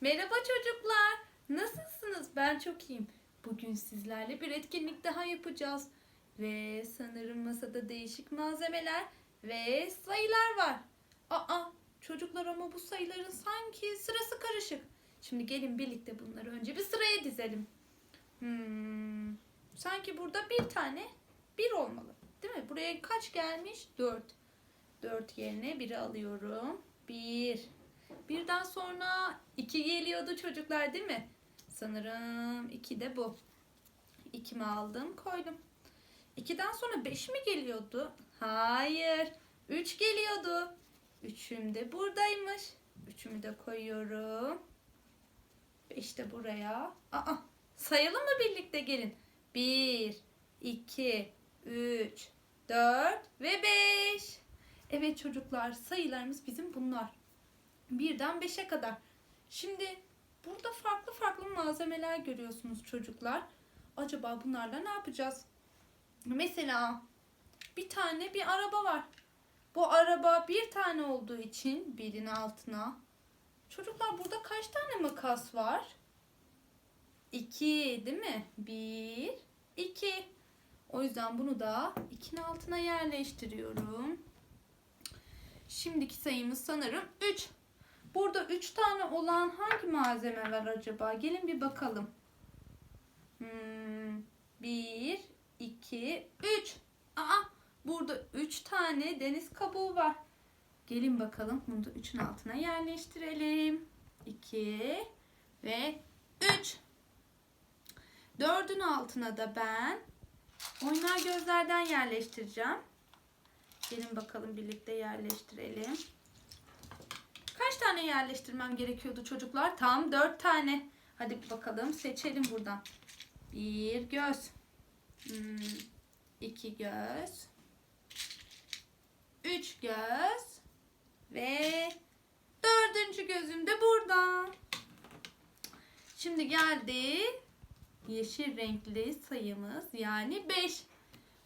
Merhaba çocuklar. Nasılsınız? Ben çok iyiyim. Bugün sizlerle bir etkinlik daha yapacağız. Ve sanırım masada değişik malzemeler ve sayılar var. Aa, çocuklar ama bu sayıların sanki sırası karışık. Şimdi gelin birlikte bunları önce bir sıraya dizelim. Hmm, sanki burada bir tane bir olmalı. Değil mi? Buraya kaç gelmiş? Dört. Dört yerine biri alıyorum. Bir. Birden sonra iki geliyordu çocuklar değil mi? Sanırım iki de bu. İkimi aldım koydum. İkiden sonra beş mi geliyordu? Hayır. Üç geliyordu. Üçüm de buradaymış. Üçümü de koyuyorum. Beş de buraya. Aa, sayalım mı birlikte gelin. Bir, iki, üç, dört ve beş. Evet çocuklar sayılarımız bizim bunlar. Birden beşe kadar. Şimdi burada farklı farklı malzemeler görüyorsunuz çocuklar. Acaba bunlarla ne yapacağız? Mesela bir tane bir araba var. Bu araba bir tane olduğu için birin altına. Çocuklar burada kaç tane makas var? İki değil mi? Bir, iki. O yüzden bunu da ikinin altına yerleştiriyorum. Şimdiki sayımız sanırım 3. Burada 3 tane olan hangi malzeme var acaba? Gelin bir bakalım. Hmm, 1, 2, 3. Aa, burada 3 tane deniz kabuğu var. Gelin bakalım. Bunu da 3'ün altına yerleştirelim. 2 ve 3. 4'ün altına da ben oynar gözlerden yerleştireceğim. Gelin bakalım birlikte yerleştirelim. Tane yerleştirmem gerekiyordu çocuklar? Tam dört tane. Hadi bakalım seçelim buradan. Bir göz. Hmm, iki göz. Üç göz. Ve dördüncü gözüm de burada. Şimdi geldi yeşil renkli sayımız yani 5.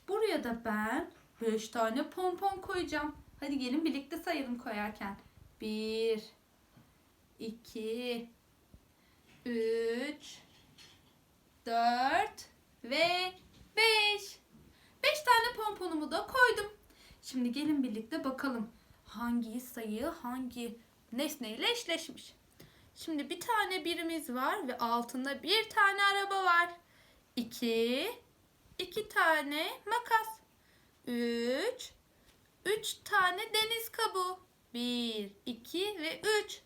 Buraya da ben 5 tane pompon koyacağım. Hadi gelin birlikte sayalım koyarken. 1 2 3 4 ve 5. 5 tane pomponumu da koydum. Şimdi gelin birlikte bakalım hangi sayı hangi nesneyle eşleşmiş. Şimdi bir tane birimiz var ve altında bir tane araba var. 2 2 tane makas. 3 3 tane deniz kabuğu. 1 2 ve 3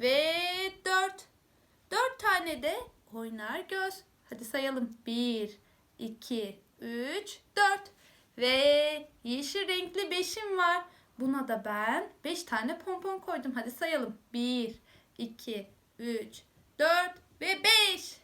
ve 4 4 tane de oynar göz. Hadi sayalım. 1 2 3 4 ve yeşil renkli 5'im var. Buna da ben 5 tane pompon koydum. Hadi sayalım. 1 2 3 4 ve 5.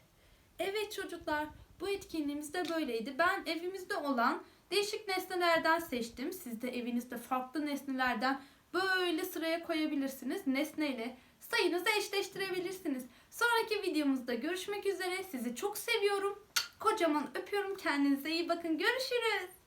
Evet çocuklar, bu etkinliğimiz de böyleydi. Ben evimizde olan değişik nesnelerden seçtim. Siz de evinizde farklı nesnelerden böyle sıraya koyabilirsiniz. Nesneyle sayınızı eşleştirebilirsiniz. Sonraki videomuzda görüşmek üzere. Sizi çok seviyorum. Kocaman öpüyorum. Kendinize iyi bakın. Görüşürüz.